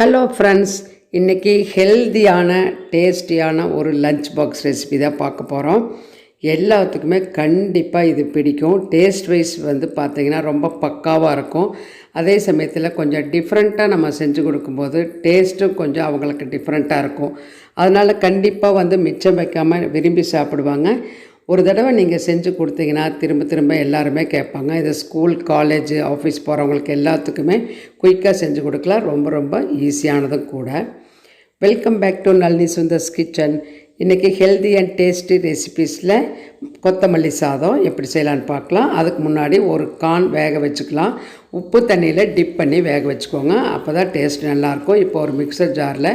Hello friends இன்றைக்கி ஹெல்தியான டேஸ்டியான ஒரு லஞ்ச் பாக்ஸ் ரெசிபி தான் பார்க்க போகிறோம் எல்லாத்துக்குமே கண்டிப்பாக இது பிடிக்கும். டேஸ்ட் வைஸ் வந்து பார்த்திங்கன்னா ரொம்ப பக்காவாக இருக்கும். அதே சமயத்தில் கொஞ்சம் டிஃப்ரெண்ட்டாக நம்ம செஞ்சு கொடுக்கும்போது டேஸ்ட்டும் கொஞ்சம் அவங்களுக்கு டிஃப்ரெண்ட்டாக இருக்கும். அதனால் கண்டிப்பாக வந்து மிச்சம் வைக்காமல் விரும்பி சாப்பிடுவாங்க. ஒரு தடவை நீங்கள் செஞ்சு கொடுத்தீங்கன்னா திரும்ப திரும்ப எல்லாருமே கேட்பாங்க. இது ஸ்கூல் காலேஜ் ஆஃபீஸ் போகிறவங்களுக்கு எல்லாத்துக்குமே குயிக்காக செஞ்சு கொடுக்கலாம். ரொம்ப ரொம்ப ஈஸியானதும் கூட. Welcome back to Nalini Sundar's kitchen இன்றைக்கி ஹெல்தி அண்ட் டேஸ்டி ரெசிபீஸில் கொத்தமல்லி சாதம் எப்படி செய்யலான்னு பார்க்கலாம். அதுக்கு முன்னாடி ஒரு கான் வேக வச்சுக்கலாம். உப்பு தண்ணியில் டிப் பண்ணி வேக வச்சுக்கோங்க. அப்போ தான் டேஸ்ட் நல்லாயிருக்கும் இப்போ ஒரு மிக்சர் ஜாரில்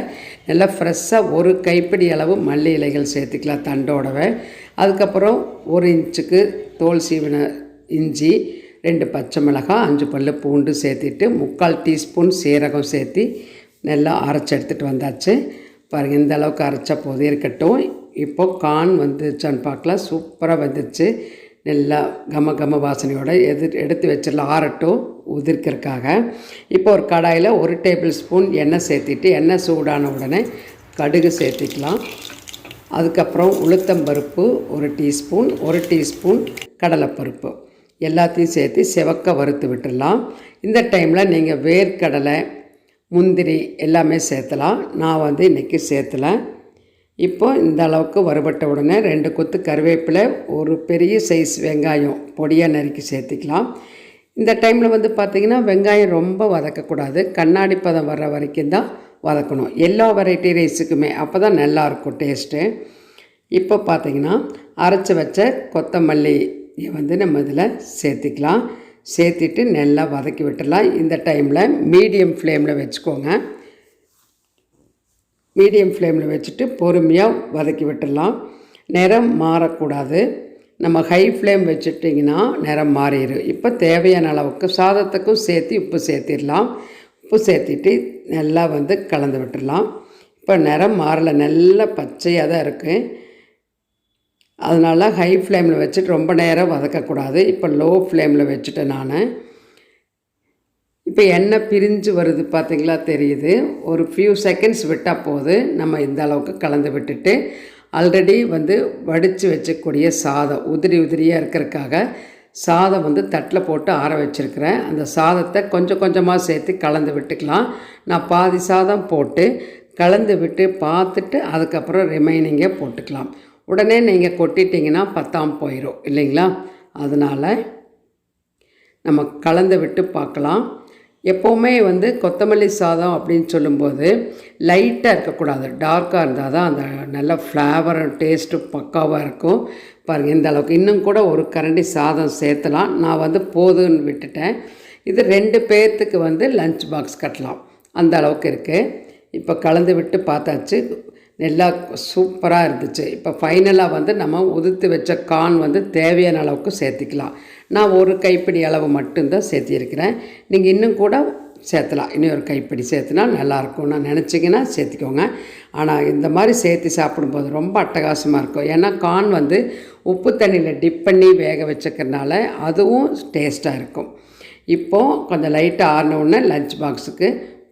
நல்லா ஃப்ரெஷ்ஷாக ஒரு கைப்பிடி அளவு மல்லி இலைகள் சேர்த்துக்கலாம் தண்டோடவை. அதுக்கப்புறம் ஒரு இன்ச்சுக்கு தோல் சீவின இஞ்சி ரெண்டு பச்சை மிளகாய் அஞ்சு பல்லு பூண்டு சேர்த்துட்டு முக்கால் டீஸ்பூன் சீரகம் சேர்த்து நல்லா அரைச்சி எடுத்துகிட்டு வந்தாச்சு. பாருங்கள் இந்த அளவுக்கு அரைச்ச போது இருக்கட்டும். இப்போ கான் வந்துச்சான்னு பார்க்கலாம் சூப்பராக வந்துச்சு நல்லா கம கம வாசனையோடு எதிர் எடுத்து வச்சிடலாம். ஆறட்டும் உதிர்க்கிறதுக்காக. இப்போ ஒரு கடாயில் ஒரு டேபிள் ஸ்பூன் எண்ணெய் சேர்த்திட்டு எண்ணெய் சூடான உடனே கடுகு சேர்த்திக்கலாம். அதுக்கப்புறம் உளுத்தம்பருப்பு ஒரு டீஸ்பூன் ஒரு டீஸ்பூன் கடலைப்பருப்பு. எல்லாத்தையும் சேர்த்து செவக்க வறுத்து விட்டுடலாம். இந்த டைமில் நீங்கள் வேர்க்கடலை முந்திரி எல்லாமே சேர்த்தலாம். நான் வந்து இன்றைக்கி சேர்த்தலை. இப்போ இந்த அளவுக்கு வறுபட்ட உடனே ரெண்டு கொத்து கருவேப்பிலை ஒரு பெரிய சைஸ் வெங்காயம் பொடியாக நறுக்கி சேர்த்துக்கலாம். இந்த டைமில் வந்து பார்த்திங்கன்னா வெங்காயம் ரொம்ப வதக்கக்கூடாது. கண்ணாடி பதம் வர்ற வரைக்கும் தான் வதக்கணும். எல்லா வெரைட்டி ரைஸுக்குமே அப்போ தான் நல்லாயிருக்கும் டேஸ்ட்டு இப்போ பார்த்திங்கன்னா அரைச்சி வச்ச கொத்தமல்லி வந்து நம்ம இதில் சேர்த்துக்கலாம். சேர்த்துட்டு நல்லா வதக்கி விட்டுடலாம். இந்த டைமில் மீடியம் ஃப்ளேமில் வச்சுக்கோங்க. மீடியம் ஃப்ளேமில் வச்சுட்டு பொறுமையாக வதக்கி விட்டுடலாம். நிறம் மாறக்கூடாது. நம்ம ஹை ஃப்ளேம் வச்சுட்டிங்கன்னா நிறம் மாறிடும். இப்போ தேவையான அளவுக்கு சாதத்துக்கும் சேர்த்து உப்பு சேர்த்திடலாம். உப்பு சேர்த்திட்டு நல்லா வந்து கலந்து விட்டுடலாம். இப்போ நிறம் மாறலை. நல்ல பச்சையாக தான் இருக்குது அதனால் ஹை ஃப்ளேமில் வச்சுட்டு ரொம்ப நேரம் வதக்கக்கூடாது. இப்போ லோ ஃப்ளேமில் வச்சுட்டேன் நான். இப்போ எண்ணெய் பிரிஞ்சு வருது பார்த்திங்களா தெரியுது. ஒரு ஃபியூ செகண்ட்ஸ் விட்டால் போது நம்ம இந்த அளவுக்கு கலந்து விட்டுட்டு ஆல்ரெடி வந்து வடித்து வச்சக்கூடிய சாதம் உதிரி உதிரியாக இருக்கிறதுக்காக சாதம் வந்து தட்டில் போட்டு ஆற வச்சுருக்கிறேன். அந்த சாதத்தை கொஞ்சம் கொஞ்சமாக சேர்த்து கலந்து விட்டுக்கலாம். நான் பாதி சாதம் போட்டு கலந்து விட்டு பார்த்துட்டு அதுக்கப்புறம் ரிமைனிங்கே போட்டுக்கலாம். உடனே நீங்கள் கொட்டிட்டிங்கன்னா பத்தாம் போயிடும் இல்லைங்களா? அதனால் நம்ம கலந்து விட்டு பார்க்கலாம். எப்போவுமே வந்து கொத்தமல்லி சாதம் அப்படின்னு சொல்லும்போது லைட்டாக இருக்கக்கூடாது. டார்க்காக இருந்தால் தான் அந்த நல்ல ஃப்ளேவர் டேஸ்ட்டு பக்காவாக இருக்கும். பாருங்கள் இந்த அளவுக்கு. இன்னும் கூட ஒரு கரண்டி சாதம் சேர்த்தலாம். நான் வந்து போதுன்னு விட்டுட்டேன். இது ரெண்டு பேர்த்துக்கு வந்து லஞ்ச் பாக்ஸ் கட்டலாம். அந்த அளவுக்கு இருக்குது இப்போ கலந்து விட்டு பார்த்தாச்சு. நல்லா சூப்பராக இருந்துச்சு. இப்போ ஃபைனலாக வந்து நம்ம உதித்து வச்ச கான் வந்து தேவையான அளவுக்கு சேர்த்திக்கலாம். நான் ஒரு கைப்பிடி அளவு மட்டும்தான் சேர்த்திருக்கிறேன். நீங்கள் இன்னும் கூட சேர்த்தலாம். இன்னும் ஒரு கைப்பிடி சேர்த்துனா நல்லாயிருக்கும் நான் நினச்சிங்கன்னா சேர்த்துக்கோங்க. ஆனால் இந்த மாதிரி சேர்த்து சாப்பிடும்போது ரொம்ப அட்டகாசமாக இருக்கும். ஏன்னா கான் வந்து உப்பு தண்ணியில் டிப் பண்ணி வேக வச்சுக்கிறனால அதுவும் டேஸ்ட்டாக இருக்கும். இப்போது கொஞ்சம் லைட்டாக ஆறின உடனே லஞ்ச் பாக்ஸுக்கு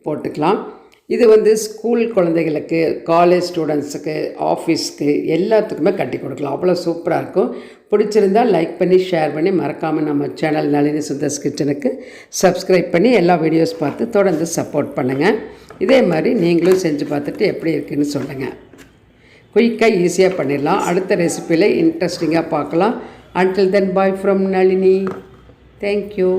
போட்டுக்கலாம். இது வந்து ஸ்கூல் குழந்தைகளுக்கு காலேஜ் ஸ்டூடெண்ட்ஸுக்கு ஆஃபீஸ்க்கு எல்லாத்துக்குமே கட்டி கொடுக்கலாம். அவ்வளோ சூப்பராக இருக்கும். பிடிச்சிருந்தால் லைக் பண்ணி ஷேர் பண்ணி மறக்காமல் நம்ம சேனல் நளினி சுந்தர்ஸ் கிச்சனுக்கு சப்ஸ்கிரைப் பண்ணி எல்லா வீடியோஸ் பார்த்து தொடர்ந்து சப்போர்ட் பண்ணுங்கள் இதே மாதிரி நீங்களும் செஞ்சு பார்த்துட்டு எப்படி இருக்குன்னு சொல்லுங்கள் குயிக்காக ஈஸியாக பண்ணிடலாம். அடுத்த ரெசிப்பியில் இன்ட்ரெஸ்டிங்காக பார்க்கலாம். Until then bye from Nalini. Thank you